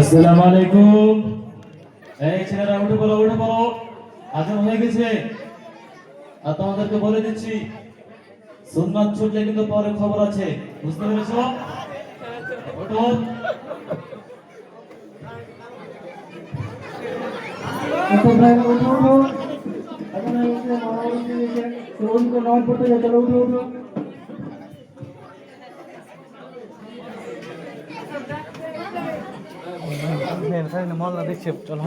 আসসালামু আলাইকুম। এই ছেলেরা, উঠে পড়ো উঠে পড়ো। আজান হয়ে গেছে। আর তোমাদেরকে বলে দিচ্ছি, সুন্নাত ছুটলে কিন্তু পরে খবর আছে। বুঝতে পেরেছ? ওঠো। পড়তে যাও চলো উঠো উঠো দেখছে চল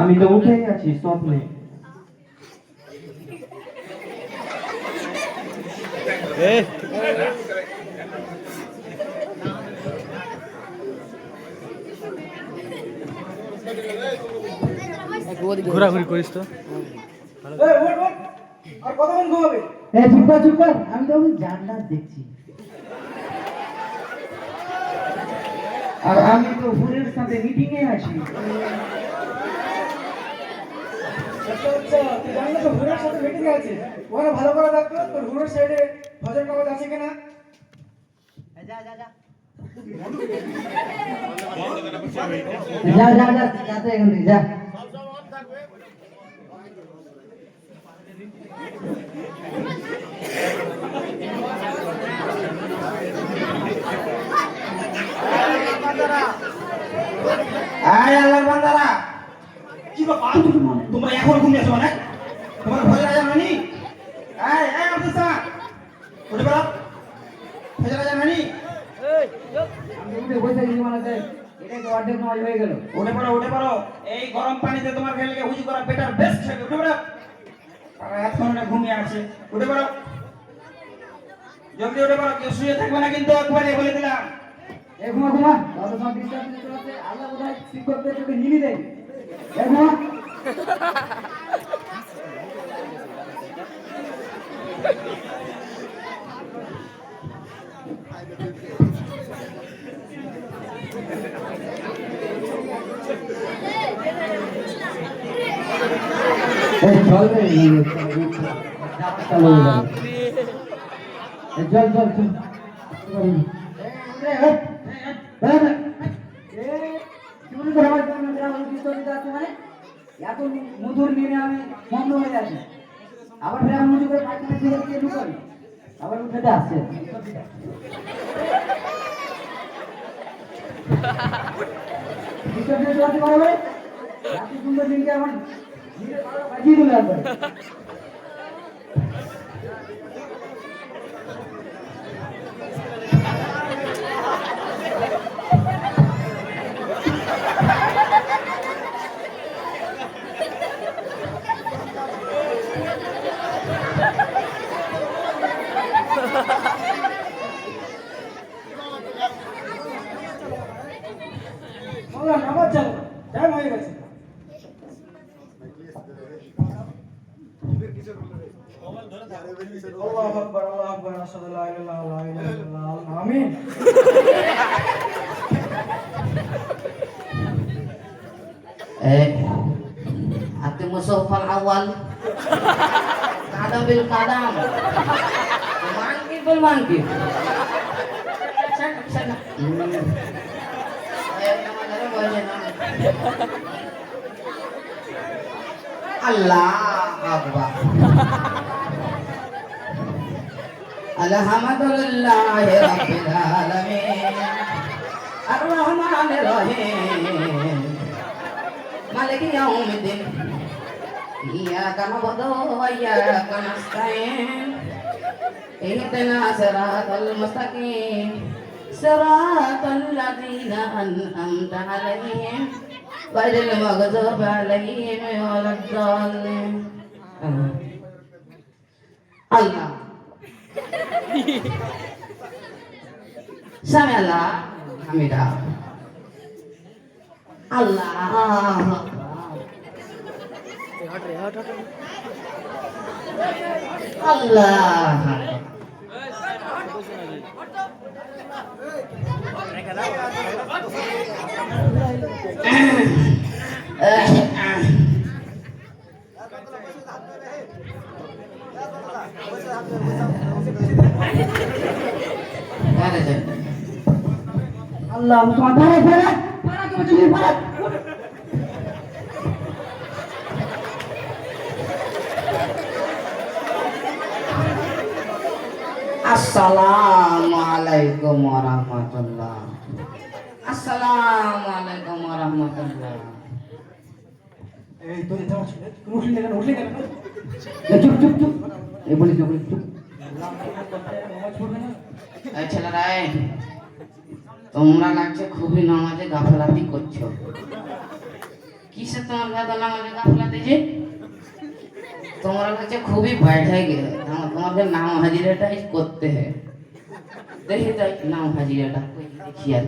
আমি তো উঠেই আছি স্বপ্নে ঘোরাঘুরি করিস তো। আর কতক্ষণ ঘুমাবে? চুপ কর চুপ কর আমি তো জানলা দেখছি। আর আমি তো হুরের সাথে মিটিং এ আছি। ভালো করে দেখতো তোর হুরের সাইডে ভজন কাগজ আছে কিনা যা যা যা যা যা যা যা। এখন ঘুমিয়ে আছো মানে। তোমার ভয় রাজা আব্দুল উঠে পড়ো। উঠে মানে নামাজ হয়ে গেল। উঠে পড়ো উঠে পড়ো। এই গরম পানিতে তোমার ফেলকে হুজু করা বেটার বেস্ট হবে উঠে পড়ো। আর এখন ওটা ঘুমিয়ে আছে। উঠে পড়ো। জলদি উঠে পড়ো কেউ শুয়ে থাকবে না কিন্তু একবারে বলে দিলাম। এ ঘুমা শিক্ষকদের নিবি দেয় এ ঘুমা। এই চল রে চল চল মধুর নিয়ে আমি বন্ধ হয়ে যাচ্ছি আবার ফের মজু করে পায়খানা ফিরে দিয়ে আবার উঠে আসছে। এত সুন্দর দিনকে আমার বাজিয়ে দিলে একবার। Eh, ati musofal awal. kadang bil kadang Mangki bil mangki. Allah Akbar. Alhamdulillah Rabbil Alamin. Ar-Rahman Ar-Rahim. مالك يوم الدين إياك نعبد وإياك نستعين اهدنا صراط المستقيم صراط الذين أنعمت عليهم غير المغضوب عليهم ولا الضالين الله سمع الله حمدا الله আল্লাহ। আল্লাহ তোমার চুলি পাড়া আসসালামু আলাইকুম ওয়া রাহমাতুল্লাহ আসসালামু আলাইকুম ওয়া রাহমাতুল্লাহ এই তোর যাওয়া উঠলি কেন? উঠলি কেন? চুপ চুপ চুপ। এই বলি চুপ চুপ এই ছেলেরা তোমরা লাগছে খুবই নামাজে গাফলাতি করছ। কিসে তোমার দাদা নামাজে গাফলাতি যে? তোমরা লাগছে খুবই बैठे গেলে। তোমাকে নাম হাজিরাটাই করতে হয়। দেখি তাই নাম হাজিরাটা দেখি আর।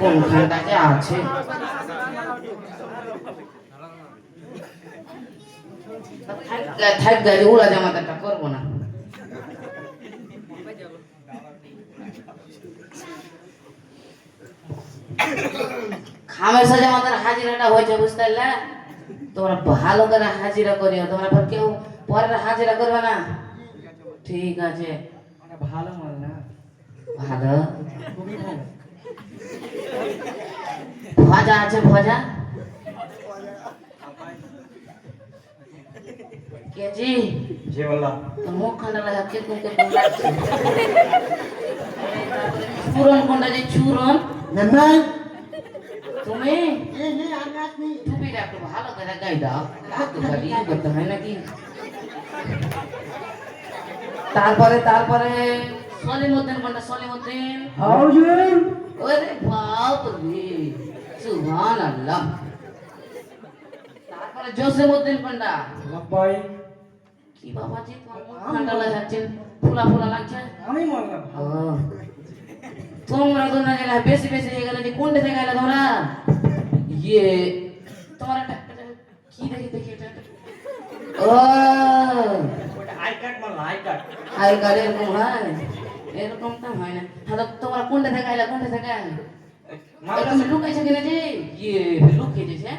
কোনখানটাতে আছে? থাক গাড়ি উড়া জামাতাটা করব না। খামের সাথে আমাদের হাজিরাটা হয়েছে বুঝতে পারলে? তোমরা ভালো করে হাজিরা করিও তোমরা কেউ পরের হাজিরা করবে না? ঠিক আছে। ভালো মাল না। ভালো? খুবই ভালো। ভজা? আছে ভজা কেজি জি বললাম তোর মুখ খান্ডা লাগা কে কোন কে কোন লাগছে চুরন কোনটা যে চুরন তুমি টুপিটা একটু ভালো করে গাই দাও এত গাড়ি করতে হয় নাকি তারপরে তারপরে সলিমুদ্দিন কোনটা সলিমুদ্দিন হাউজুর ওরে বাপ রে সুবহান আল্লাহ তারপরে জসিমউদ্দিন পান্ডা লব্বাই কি বাবাজি তোমার মুখ ঠান্ডা লাগাচ্ছে ফুলা ফুলা লাগছে। আমি মারলাম। তোমরা তো না গেলে বেশি বেশি হয়ে গেলে কোনটা থেকে গেলে তোমরা ইয়ে তোমার একটা একটা কি দেখি দেখি এটা। ও। আই কার্ড মারলাম আই কার্ড? আই কার্ড এরকম হয়? এরকম তো হয় না। হ্যাঁ তো তোমরা কোনটা থেকে কোনটা থেকে? এই তুমি লুকাইছো কিনা যে? ইয়ে লুকিয়েছিস হ্যাঁ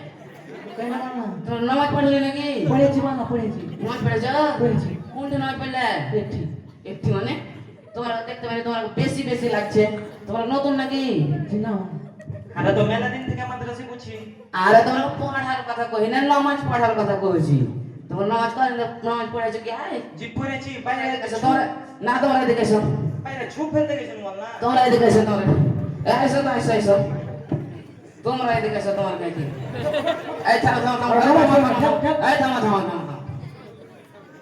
কেন তোমরা নামাজ পড়লে নাকি? পড়েছি মানা পড়েছি। পড়েছ পড়েছি। কোনটা নামাজ পড়লে? একটি। মানে? তোমার দেখতে মানে তোমার বেশি বেশি লাগছে। তোমার নতুন নাকি? জি না। আমরা তো মেলা দিন থেকে আমাদের কাছে বুঝছি আরে তোমরা পড়ার কথা কই না নামাজ পড়ার কথা কইছি। তোমার নামাজ করে নামাজ পড়েছো কি? আয় জিপ পরেছি বাইরে এসো। তোমরা না তোমরা এসো। বাইরে ছুপ ফেলতে গেছেন বললা তোমরা এসো তোমরা। এসো তো এসো এসো। তোমরা এসো তোমার কাছে এই থামো থামো থামো। থামো থামো থামো। এই থামো থামো থামো।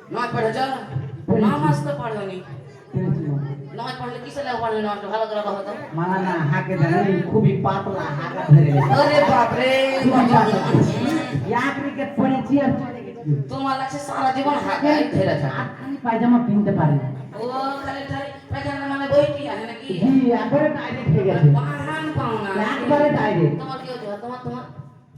থামো নামাজ পড়েছো। নামাজ তো পড়েছি। মানা নামাজ পড়লে কিসে লাগে পড়লে নামাজ ভালো করে কথা তো মানা না হাকে ধরে খুবই পাতলা হাকা ধরে আরে বাপ রে এক উইকেট পড়েছি আর তোমার লাগছে সারা জীবন হাগাই ধরে খালি পায়জামা কিনতে পারি না। ও খালি পায়খানা মানে বইটি আছে নাকি? জি একবারে ডাইরেক্ট হয়ে গেছে। পাহান পাও না। একবারে ডাইরেক্ট তোমার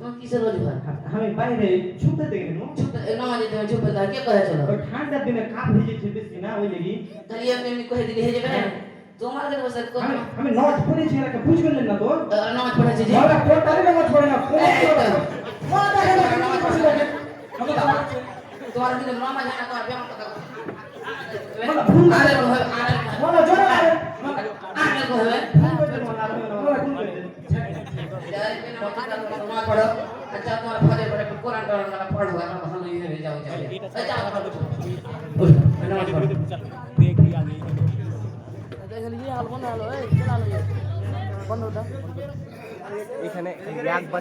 তোমার কিসের অজুহাত আমি বাইরে ছুপ ফেলতে গেলাম চুপ নামাজে তুমি চুপ করে কে কথা চলো? ওই ঠান্ডার দিনে কাপ ভিজেছে বেশি না ওই লেগে। তাহলে এমনি এমনি কহে দিলে হয়ে যাবে তোমার কাছে বসে আমি আমি নট পড়েছি একটা বুঝ করলেন না তো? নামাজ পড়েছে যে? বলা কোন তারিখে নামাজ পড়ে না কোন এই তো। কোন তারিখে নামাজ পড়ে তোমার কিন্তু নামাজ না তোমার ব্যায়াম কথা বলা ভুল আরে আরে বলা। জোরে আরে আরে কহে বলা কোন তারিখে নামাজ পড়ো আচ্ছা তোমার ফজর পড়ে একটু কোরআন টোরআন মানে পড়ো আর ভালোই হবে যাও যাও এই যাও ওঠ, নামাজ এখানে একবার